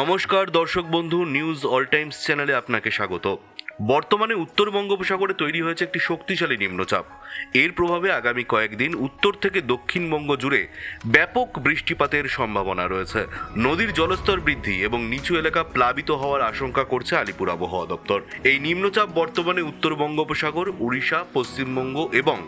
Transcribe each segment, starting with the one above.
নমস্কার, দর্শক বন্ধু, নিউজ অল টাইমস চ্যানেলে আপনাকে স্বাগত। বর্তমানে উত্তর বঙ্গোপসাগরে তৈরি হয়েছে একটি শক্তিশালী নিম্নচাপ। এর প্রভাবে আগামী কয়েকদিন উত্তর থেকে দক্ষিণবঙ্গ জুড়ে ব্যাপক বৃষ্টিপাতের সম্ভাবনা রয়েছে। নদীর জলস্তর বৃদ্ধি এবং নিচু এলাকা প্লাবিত হওয়ার আশঙ্কা করছে আলিপুর আবহাওয়া দপ্তর। এই নিম্নচাপ বর্তমানে উত্তর বঙ্গোপসাগর, উড়িষ্যা, পশ্চিমবঙ্গ এবং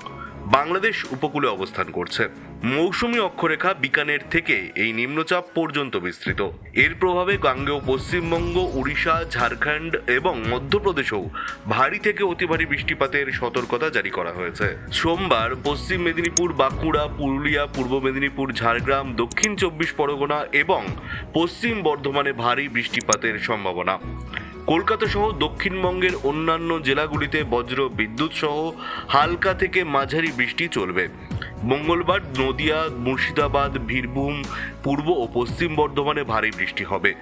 বাংলাদেশ উপকূলে অবস্থান করছে। মৌসুমী অক্ষরেখা বিকানের থেকে এই নিম্নচাপ পর্যন্ত বিস্তৃত। এর প্রভাবে গাঙ্গেয় পশ্চিমবঙ্গ, উড়িষ্যা, ঝাড়খণ্ড এবং মধ্যপ্রদেশেও ভারী থেকে অতি ভারী বৃষ্টিপাতের সতর্কতা জারি করা হয়েছে। সোমবার পশ্চিম মেদিনীপুর, বাঁকুড়া, পুরুলিয়া, পূর্ব মেদিনীপুর, ঝাড়গ্রাম, দক্ষিণ চব্বিশ পরগনা এবং পশ্চিম বর্ধমানে ভারী বৃষ্টিপাতের সম্ভাবনা। কলকাতা সহ দক্ষিণবঙ্গের অন্যান্য জেলাগুলিতে বজ্র বিদ্যুৎ সহ হালকা থেকে মাঝারি বৃষ্টি চলবে। মঙ্গলবার নদিয়া, মুর্শিদাবাদ, বীরভূম, পূর্ব ও পশ্চিম বর্ধমানে ভারী বৃষ্টি হবে।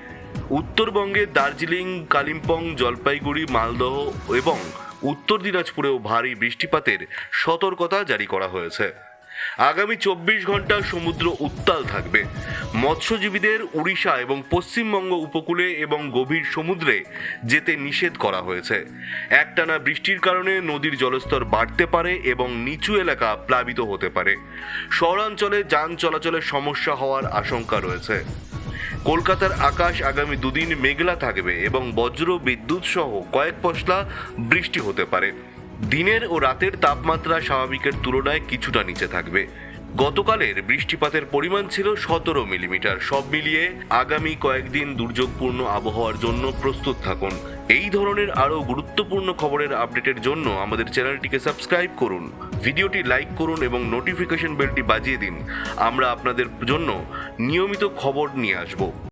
উত্তরবঙ্গে দার্জিলিং, কালিম্পং, জলপাইগুড়ি, মালদহ এবং উত্তর দিনাজপুরেও ভারী বৃষ্টিপাতের সতর্কতা জারি করা হয়েছে। আগামী চব্বিশ ঘণ্টা সমুদ্র উত্তাল থাকবে। মৎস্যজীবীদের উড়িষ্যা এবং পশ্চিমবঙ্গ উপকূলে এবং গভীর সমুদ্রে যেতে নিষেধ করা হয়েছে। একটানা বৃষ্টির কারণে নদীর জলস্তর বাড়তে পারে এবং নিচু এলাকা প্লাবিত হতে পারে। শহরাঞ্চলে যান চলাচলের সমস্যা হওয়ার আশঙ্কা রয়েছে। কলকাতার আকাশ আগামী দুদিন মেঘলা থাকবে এবং বজ্র, বিদ্যুৎ সহ কয়েক পশলা বৃষ্টি হতে পারে। দিনের ও রাতের তাপমাত্রা স্বাভাবিকের তুলনায় কিছুটা নিচে থাকবে। গতকালের বৃষ্টিপাতের পরিমাণ ছিল সতেরো মিলিমিটার। সব মিলিয়ে আগামী কয়েকদিন দুর্যোগপূর্ণ আবহাওয়ার জন্য প্রস্তুত থাকুন। এই ধরনের আরও গুরুত্বপূর্ণ খবরের আপডেটের জন্য আমাদের চ্যানেলটিকে সাবস্ক্রাইব করুন। ভিডিওটি লাইক করুন এবং নোটিফিকেশন বেলটি বাজিয়ে দিন। আমরা আপনাদের জন্য নিয়মিত খবর নিয়ে আসব।